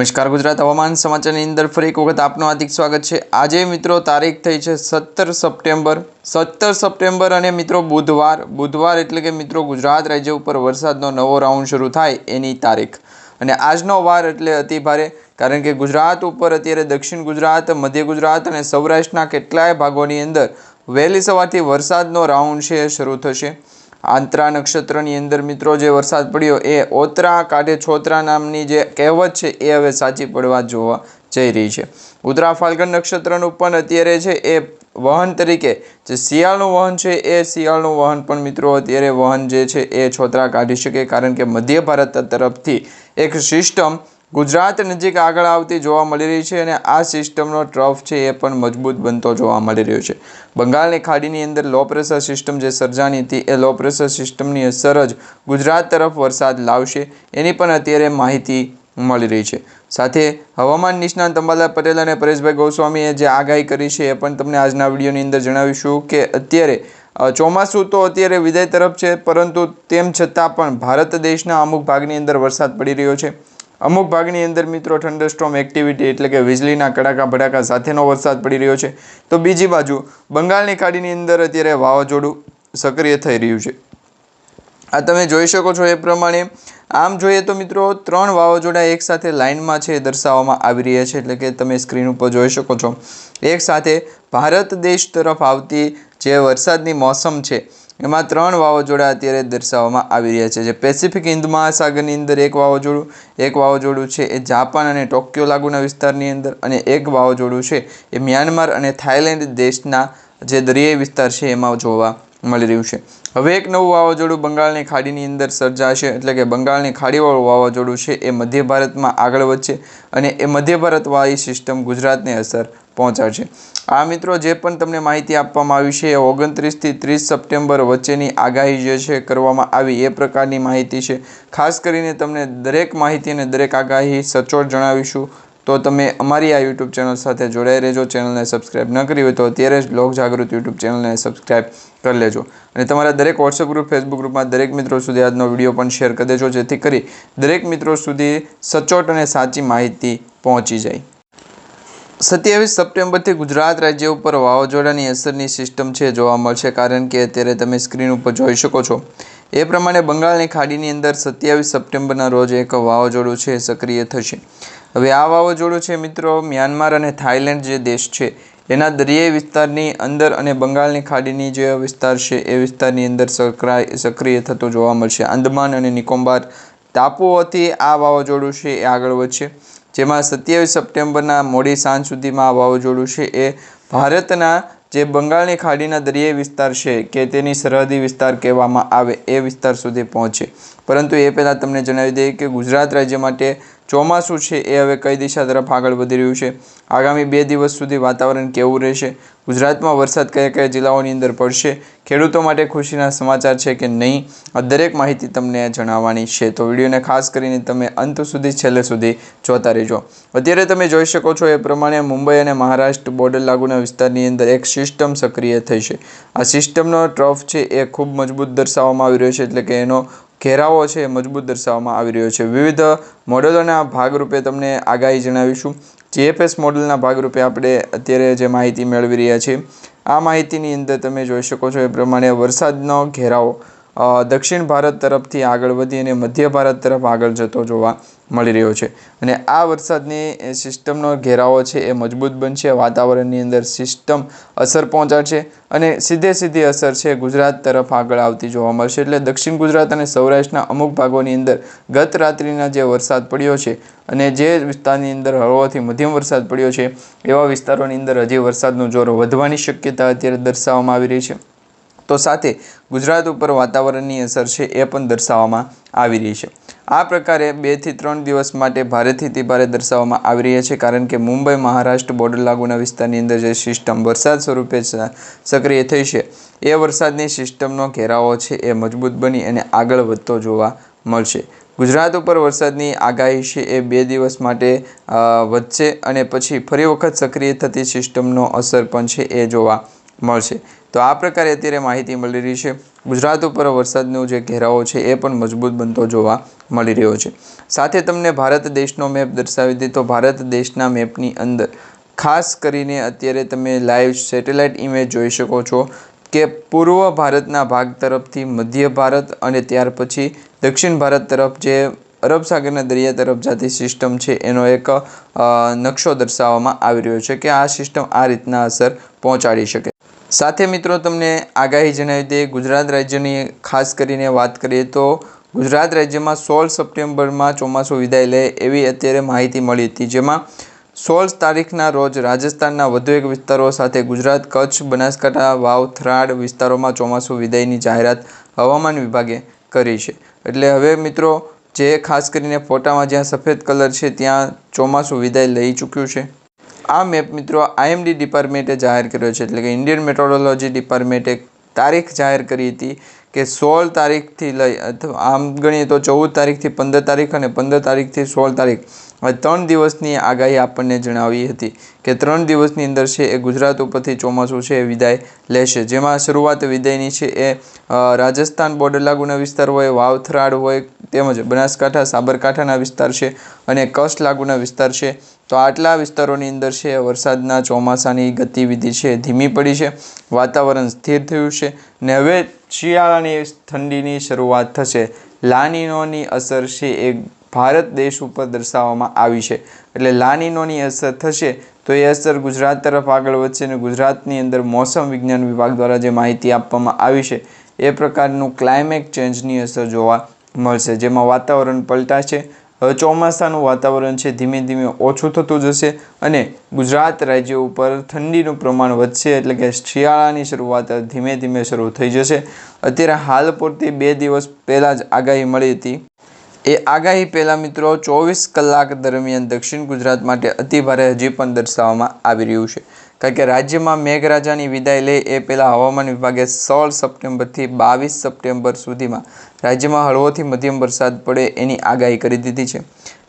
નમસ્કાર ગુજરાત હવામાન સમાચારની અંદર ફરી એક વખત આપનું હાર્દિક સ્વાગત છે. આજે મિત્રો તારીખ થઈ છે સત્તર સપ્ટેમ્બર. સત્તર સપ્ટેમ્બર અને મિત્રો બુધવાર. બુધવાર એટલે કે મિત્રો ગુજરાત રાજ્ય ઉપર વરસાદનો નવો રાઉન્ડ શરૂ થાય એની તારીખ. અને આજનો વાર એટલે અતિ ભારે, કારણ કે ગુજરાત ઉપર અત્યારે દક્ષિણ ગુજરાત, મધ્ય ગુજરાત અને સૌરાષ્ટ્રના કેટલાય ભાગોની અંદર વહેલી સવારથી વરસાદનો રાઉન્ડ છે, શરૂ થશે. આંતરા નક્ષત્રની અંદર મિત્રો જે વરસાદ પડ્યો એ ઓતરા કાઢે છોતરા નામની જે કહેવત છે એ હવે સાચી પડવા જોવા જઈ રહી છે. ઉતરા ફાલ્ગન નક્ષત્રનું પણ અત્યારે છે એ વહન તરીકે જે શિયાળનું વહન છે એ શિયાળનું વહન પણ મિત્રો અત્યારે વહન જે છે એ છોતરા કાઢી શકે કારણ કે મધ્ય ભારત તરફથી એક સિસ્ટમ ગુજરાત નજીક આગળ આવતી જોવા મળી રહી છે અને આ સિસ્ટમનો ટ્રફ છે એ પણ મજબૂત બનતો જોવા મળી રહ્યો છે. બંગાળની ખાડીની અંદર લો પ્રેશર સિસ્ટમ જે સર્જાની હતી એ લો પ્રેશર સિસ્ટમની અસર જ ગુજરાત તરફ વરસાદ લાવશે એની પણ અત્યારે માહિતી મળી રહી છે. સાથે હવામાન નિષ્ણાંત અંબાલાલ પટેલ અને પરેશભાઈ ગોસ્વામીએ જે આગાહી કરી છે એ પણ તમને આજના વિડીયોની અંદર જણાવીશું કે અત્યારે ચોમાસું તો અત્યારે વિદાય તરફ છે, પરંતુ તેમ છતાં પણ ભારત દેશના અમુક ભાગની અંદર વરસાદ પડી રહ્યો છે. અમુક ભાગની અંદર મિત્રો થંડરસ્ટોમ એક્ટિવિટી એટલે કે વીજળીના કડાકા ભડાકા સાથેનો વરસાદ પડી રહ્યો છે. તો બીજી બાજુ બંગાળની ખાડીની અંદર અત્યારે વાવાઝોડું સક્રિય થઈ રહ્યું છે. આ તમે જોઈ શકો છો એ પ્રમાણે. આમ જોઈએ તો મિત્રો ત્રણ વાવાઝોડા એકસાથે લાઇનમાં છે દર્શાવવામાં આવી રહ્યા છે. એટલે કે તમે સ્ક્રીન ઉપર જોઈ શકો છો. એક સાથે ભારત દેશ તરફ આવતી જે વરસાદની મોસમ છે એમાં ત્રણ વાવાઝોડા અત્યારે દર્શાવવામાં આવી રહ્યા છે. જે પેસિફિક હિન્દ મહાસાગરની અંદર એક વાવાઝોડું એક વાવાઝોડું છે એ જાપાન અને ટોક્યો લાગુના વિસ્તારની અંદર અને એક વાવાઝોડું છે એ મ્યાનમાર અને થાઇલેન્ડ દેશના જે દરિયાઈ વિસ્તાર છે એમાં જોવા મળી રહ્યું છે. હવે એક નવું વાવાઝોડું બંગાળની ખાડીની અંદર સર્જાશે એટલે કે બંગાળની ખાડીવાળું વાવાઝોડું છે એ મધ્ય ભારતમાં આગળ વધશે અને એ મધ્ય ભારતવાળી સિસ્ટમ ગુજરાતને અસર પહોંચાડશે. આ મિત્રો જે પણ તમને માહિતી આપવામાં આવી છે એ ઓગણત્રીસથી ત્રીસ સપ્ટેમ્બર વચ્ચેની આગાહી જે છે કરવામાં આવી એ પ્રકારની માહિતી છે. ખાસ કરીને તમને દરેક માહિતી અને દરેક આગાહી સચોટ જણાવીશું. તો તમે અમારી આ યુટ્યુબ ચેનલ સાથે જોડાઈ રહેજો. ચેનલને સબસ્ક્રાઇબ ન કરી હોય તો અત્યારે જ લોક જાગૃત યુટ્યુબ ચેનલને સબસ્ક્રાઇબ કરી લેજો. અને તમારા દરેક વોટ્સઅપ ગ્રુપ ફેસબુક ગ્રુપમાં દરેક મિત્રો સુધી આજનો વીડિયો પણ શેર કરી દેજો, જેથી કરી દરેક મિત્રો સુધી સચોટ અને સાચી માહિતી પહોંચી જાય. સત્યાવીસ સપ્ટેમ્બરથી ગુજરાત રાજ્ય ઉપર વાવાઝોડાની અસરની સિસ્ટમ છે જોવા મળશે, કારણ કે અત્યારે તમે સ્ક્રીન ઉપર જોઈ શકો છો. એ પ્રમાણે બંગાળની ખાડીની અંદર સત્યાવીસ સપ્ટેમ્બરના રોજ એક વાવાઝોડું છે, સક્રિય થશે. હવે આ વાવાઝોડું છે મિત્રો, મ્યાનમાર અને થાઇલેન્ડ જે દેશ છે, એના દરિયાઈ વિસ્તારની અંદર અને બંગાળની ખાડીની જે વિસ્તાર છે, એ વિસ્તારની અંદર સક્રાય, સક્રિય થતું જોવા મળશે. આંદમાન અને નિકોબાર ટાપુઓથી આ વાવાઝોડું છે એ આગળ વધશે. જેમાં સત્યાવીસ સપ્ટેમ્બરના મોડી સાંજ સુધીમાં આ વાવાઝોડું છે એ ભારતના જે બંગાળની ખાડીના દરિયાઈ વિસ્તાર છે, કે તેની સરહદી વિસ્તાર કહેવામાં આવે, એ વિસ્તાર સુધી પહોંચે. પરંતુ એ પહેલાં તમને જણાવી દઈએ કે ગુજરાત રાજ્ય માટે ચોમાસું છે એ હવે કઈ દિશા તરફ આગળ વધી રહ્યું છે? આગામી બે દિવસ સુધી વાતાવરણ કેવું રહેશે? ગુજરાતમાં વરસાદ કયા કયા જિલ્લાઓની અંદર પડશે? ખેડૂતો માટે ખુશીના સમાચાર છે કે નહીં? આ દરેક માહિતી તમને જણાવવાની છે. તો વિડીયોને ખાસ કરીને તમે અંત સુધી, છેલ્લે સુધી જોતા રહેજો. અત્યારે તમે જોઈ શકો છો એ પ્રમાણે મુંબઈ અને મહારાષ્ટ્ર બોર્ડર લાગુના વિસ્તારની અંદર એક સિસ્ટમ સક્રિય થઈ છે. આ સિસ્ટમનો ટ્રફ છે એ ખૂબ મજબૂત દર્શાવવામાં આવી રહ્યો છે. એટલે કે એનો ઘેરાવો છે મજબૂત દર્શાવવામાં આવી રહ્યો છે. વિવિધ મોડેલોના ભાગરૂપે તમને આગાહી જણાવીશું. જીએફએસ મોડલના ભાગરૂપે આપણે અત્યારે જે માહિતી મેળવી રહ્યા છીએ, આ માહિતીની અંદર તમે જોઈ શકો છો એ પ્રમાણે વરસાદનો ઘેરાવો દક્ષિણ ભારત તરફથી આગળ વધી અને મધ્ય ભારત તરફ આગળ જતો જોવા મળી રહ્યો છે. અને આ વરસાદની સિસ્ટમનો ઘેરાવો છે, એ મજબૂત બનશે, વાતાવરણની અંદર સિસ્ટમ અસર પહોંચાડશે અને સીધે સીધી અસર છે, ગુજરાત તરફ આગળ આવતી જોવા મળશે. એટલે દક્ષિણ ગુજરાત અને સૌરાષ્ટ્રના અમુક ભાગોની અંદર ગત રાત્રિના જે વરસાદ પડ્યો છે અને જે વિસ્તારની અંદર હળવોથી મધ્યમ વરસાદ પડ્યો છે, એવા વિસ્તારોની અંદર હજી વરસાદનું જોર વધવાની શક્યતા અત્યારે દર્શાવવામાં આવી રહી છે. તો સાથે ગુજરાત ઉપર વાતાવરણની અસર છે એ પણ દર્શાવવામાં આવી રહી છે. આ પ્રકારે બેથી ત્રણ દિવસ માટે ભારેથી અતિ ભારે દર્શાવવામાં આવી રહ્યા છે કારણ કે મુંબઈ મહારાષ્ટ્ર બોર્ડર લાગુના વિસ્તારની અંદર જે સિસ્ટમ વરસાદ સ્વરૂપે સક્રિય થઈ છે, એ વરસાદની સિસ્ટમનો ઘેરાવો છે એ મજબૂત બની અને આગળ વધતો જોવા મળશે. ગુજરાત ઉપર વરસાદની આગાહી છે એ બે દિવસ માટે વધશે અને પછી ફરી વખત સક્રિય થતી સિસ્ટમનો અસર પણ છે એ જોવા મળશે. તો આ પ્રકારે અત્યારે માહિતી મળી રહી છે. ગુજરાત ઉપર વરસાદનો જે ઘેરાવો છે એ પણ મજબૂત બનતો જોવા મળી રહ્યો છે. સાથે તમને ભારત દેશનો મેપ દર્શાવી દીધો ભારત દેશના મેપની અંદર ખાસ કરીને અત્યારે તમે લાઈવ સેટેલાઇટ ઇમેજ જોઈ શકો છો કે પૂર્વ ભારતના ભાગ તરફથી મધ્ય ભારત અને ત્યાર પછી દક્ષિણ ભારત તરફ જે અરબ સાગરના દરિયા તરફ જતી સિસ્ટમ છે એનો એક નકશો દર્શાવવામાં આવી રહ્યો છે કે આ સિસ્ટમ આ રીતના અસર પહોંચાડી શકે. સાથે મિત્રો, તમને આગાહી જણાવી દઈએ, ગુજરાત રાજ્યની ખાસ કરીને વાત કરીએ તો ગુજરાત રાજ્યમાં સોળ સપ્ટેમ્બરમાં ચોમાસું વિદાય લે એવી અત્યારે માહિતી મળી હતી. જેમાં સોળ તારીખના રોજ રાજસ્થાનના વધુ એક વિસ્તારો સાથે ગુજરાત, કચ્છ, બનાસકાંઠા, વાવ, થરાદ વિસ્તારોમાં ચોમાસું વિદાયની જાહેરાત હવામાન વિભાગે કરી છે. એટલે હવે મિત્રો, જે ખાસ કરીને ફોટામાં જ્યાં સફેદ કલર છે, ત્યાં ચોમાસું વિદાય લઈ ચૂક્યું છે. આ મેપ મિત્રો આઈએમડી ડિપાર્ટમેન્ટે જાહેર કર્યો છે. એટલે કે ઇન્ડિયન મેટ્રોલોજી ડિપાર્ટમેન્ટે તારીખ જાહેર કરી હતી. કે સોળ તારીખથી લઈ, અથવા આમ ગણીએ તો ચૌદ તારીખથી પંદર તારીખ અને પંદર તારીખથી સોળ તારીખ. આ ત્રણ દિવસની આગાહી આપણને જણાવી હતી કે ત્રણ દિવસની અંદર છે એ ગુજરાત ઉપરથી ચોમાસું છે એ વિદાય લેશે. જેમાં શરૂઆત વિદાયની છે એ રાજસ્થાન બોર્ડર લાગુના વિસ્તાર હોય, વાવથરાડ હોય, તેમજ બનાસકાંઠા, સાબરકાંઠાના વિસ્તાર છે અને કચ્છ લાગુના વિસ્તાર છે. તો આટલા વિસ્તારોની અંદર છે વરસાદના ચોમાસાની ગતિવિધિ છે ધીમી પડી છે. વાતાવરણ સ્થિર થયું છે. ને હવે શિયાળાની ઠંડીની શરૂઆત થશે. લાનીનોની અસર છે એ ભારત દેશ ઉપર દર્શાવવામાં આવી છે. એટલે લાનીનોની અસર થશે તો એ અસર ગુજરાત તરફ આગળ વધશે અને ગુજરાતની અંદર મોસમ વિજ્ઞાન વિભાગ દ્વારા જે માહિતી આપવામાં આવી છે, એ પ્રકારનું ક્લાઇમેટ ચેન્જની અસર જોવા મળશે. જેમાં વાતાવરણ પલટાશે હવે ચોમાસાનું વાતાવરણ છે, ધીમે ધીમે ઓછું થતું જશે અને ગુજરાત રાજ્ય ઉપર ઠંડીનું પ્રમાણ વધશે એટલે કે શિયાળાની શરૂઆત ધીમે ધીમે શરૂ થઈ જશે. અત્યારે હાલ પૂરતી બે દિવસ પહેલાં જ આગાહી મળી હતી. એ આગાહી પહેલાં મિત્રો ચોવીસ કલાક દરમિયાન દક્ષિણ ગુજરાત માટે અતિભારે હજી પણ દર્શાવવામાં આવી રહ્યું છે. કારણ કે રાજ્યમાં મેઘરાજાની વિદાય લે એ પહેલાં હવામાન વિભાગે સોળ સપ્ટેમ્બરથી બાવીસ સપ્ટેમ્બર સુધીમાં રાજ્યમાં હળવોથી મધ્યમ વરસાદ પડે એની આગાહી કરી દીધી છે.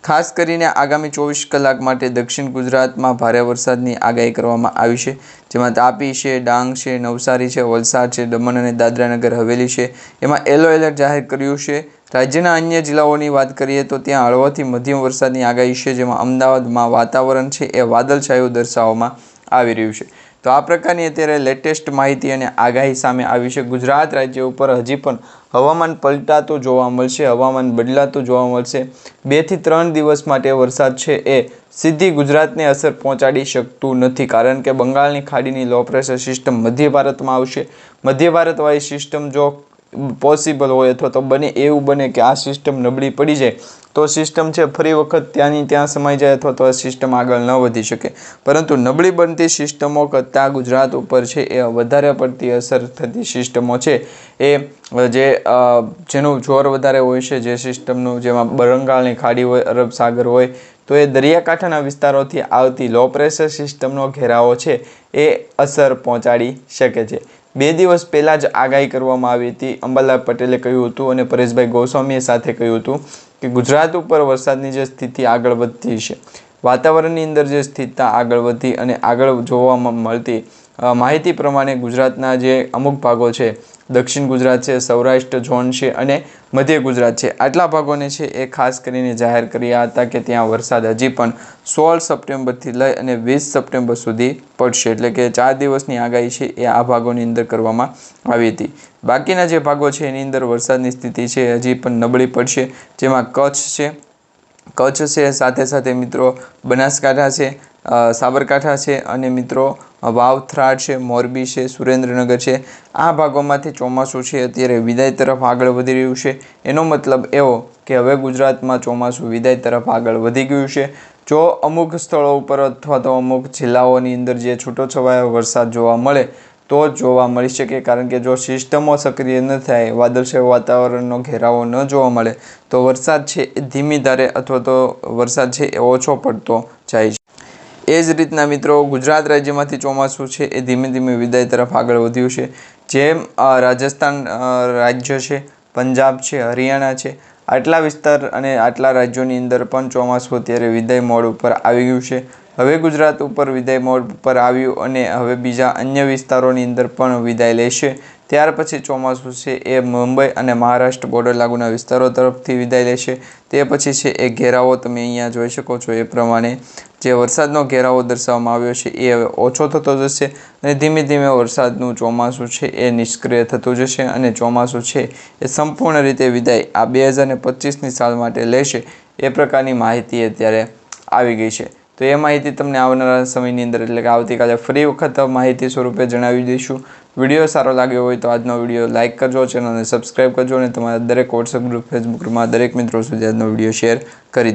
ખાસ કરીને આગામી ચોવીસ કલાક માટે દક્ષિણ ગુજરાતમાં ભારે વરસાદની આગાહી કરવામાં આવી છે. જેમાં તાપી છે, ડાંગ છે, નવસારી છે, વલસાડ છે, દમણ અને દાદરાનગર હવેલી છે. એમાં યલો એલર્ટ જાહેર કર્યું છે. રાજ્યના અન્ય જિલ્લાઓની વાત કરીએ તો ત્યાં હળવાથી મધ્યમ વરસાદની આગાહી છે, જેમાં અમદાવાદમાં વાતાવરણ છે એ વાદળછાયું દર્શાવવામાં આવી રહ્યું છે. તો આ પ્રકારની અત્યારે લેટેસ્ટ માહિતી અને આગાહી સામે આવી છે. ગુજરાત રાજ્ય ઉપર હજી પણ હવામાન પલટાતું જોવા મળશે, હવામાન બદલાતું જોવા મળશે. બેથી ત્રણ દિવસ માટે વરસાદ છે એ સીધી ગુજરાતને અસર પહોંચાડી શકતું નથી, કારણ કે બંગાળની ખાડીની લો પ્રેશર સિસ્ટમ મધ્ય ભારતમાં આવશે. મધ્ય ભારતવાળી સિસ્ટમ જો પોસિબલ હોય અથવા તો બને એવું બને કે આ સિસ્ટમ નબળી પડી જાય, તો સિસ્ટમ છે ફરી વખત ત્યાંની ત્યાં સમાઈ જાય અથવા તો આ સિસ્ટમ આગળ ન વધી શકે. પરંતુ નબળી બનતી સિસ્ટમો કરતાં ગુજરાત ઉપર છે એ વધારે પડતી અસર થતી સિસ્ટમો છે. એ જે જેનું જોર વધારે હોય છે, જે સિસ્ટમનું જેમાં બંગાળની ખાડી હોય, અરબ સાગર હોય, તો એ દરિયાકાંઠાના વિસ્તારોથી આવતી લો પ્રેશર સિસ્ટમનો ઘેરાવો છે એ અસર પહોંચાડી શકે છે. બે દિવસ પહેલાં જ આગાહી કરવામાં આવી હતી. અંબાલાલ પટેલે કહ્યું હતું અને પરેશભાઈ ગોસ્વામીએ સાથે કહ્યું હતું કે ગુજરાત ઉપર વરસાદની જે સ્થિતિ આગળ વધતી છે, વાતાવરણની અંદર જે સ્થિરતા આગળ વધી અને આગળ જોવામાં મળતી માહિતી પ્રમાણે ગુજરાતના જે અમુક ભાગો છે, દક્ષિણ ગુજરાત છે, સૌરાષ્ટ્ર ઝોન છે અને મધ્ય ગુજરાત છે, આટલા ભાગોને છે એ ખાસ કરીને જાહેર કર્યા હતા કે ત્યાં વરસાદ હજી પણ સોળ સપ્ટેમ્બરથી લઈ અને વીસ સપ્ટેમ્બર સુધી પડશે. એટલે કે ચાર દિવસની આગાહી છે એ આ ભાગોની અંદર કરવામાં આવી હતી. બાકીના જે ભાગો છે એની અંદર વરસાદની સ્થિતિ છે હજી પણ નબળી પડશે. જેમાં કચ્છ છે. કચ્છ છે સાથે સાથે મિત્રો બનાસકાંઠા છે. સાબરકાંઠા છે અને મિત્રો, વાવથરાડ છે, મોરબી છે, સુરેન્દ્રનગર છે. આ ભાગોમાંથી ચોમાસું છે, અત્યારે વિદાય તરફ આગળ વધી રહ્યું છે. એનો મતલબ એવો કે હવે ગુજરાતમાં ચોમાસું વિદાય તરફ આગળ વધી ગયું છે. જો અમુક સ્થળો ઉપર અથવા તો અમુક જિલ્લાઓની અંદર જે છૂટોછવાયો વરસાદ જોવા મળે, તો જ જોવા મળી શકે. કારણ કે જો સિસ્ટમો સક્રિય ન થાય, વાદળછાયું વાતાવરણનો ઘેરાવો ન જોવા મળે, તો વરસાદ છે એ ધીમી ધારે અથવા તો વરસાદ છે એ ઓછો પડતો જાય છે. એ જ રીતના મિત્રો ગુજરાત રાજ્યમાંથી ચોમાસું છે, એ ધીમે ધીમે વિદાય તરફ આગળ વધ્યું છે. જેમ રાજસ્થાન રાજ્ય છે, પંજાબ છે, હરિયાણા છે, આટલા વિસ્તાર અને આટલા રાજ્યોની અંદર પણ ચોમાસું અત્યારે વિદાય મોડ ઉપર આવી ગયું છે. હવે ગુજરાત ઉપર વિદાય મોડ પર આવ્યું અને હવે બીજા અન્ય વિસ્તારોની અંદર પણ વિદાય લેશે. ત્યાર પછી ચોમાસું છે એ મુંબઈ અને મહારાષ્ટ્ર બોર્ડર લાગુના વિસ્તારો તરફથી વિદાય લેશે. તે પછી છે એ ઘેરાવો તમે અહીંયા જોઈ શકો છો એ પ્રમાણે. જે વરસાદનો ઘેરાવો દર્શાવવામાં આવ્યો છે એ હવે ઓછો થતો જશે અને ધીમે ધીમે વરસાદનું ચોમાસું છે એ નિષ્ક્રિય થતું જશે અને ચોમાસું છે એ સંપૂર્ણ રીતે વિદાય આ બે હજાર પચીસની સાલ માટે લેશે. એ પ્રકારની માહિતી અત્યારે આવી ગઈ છે. તો એ માહિતી તમને આવનારા સમયની અંદર, એટલે કે આવતીકાલે ફરી વખત માહિતી સ્વરૂપે જણાવી દઈશું. વીડિયો સારો લાગ્યો હોય તો આજનો વીડિયો લાઇક કરજો, ચેનલને સબસ્ક્રાઈબ કરજો અને તમારા દરેક વોટ્સઅપ ગ્રુપ ફેસબુક ગ્રુપમાં દરેક મિત્રો સુધી આજનો વીડિયો શેર કરી દે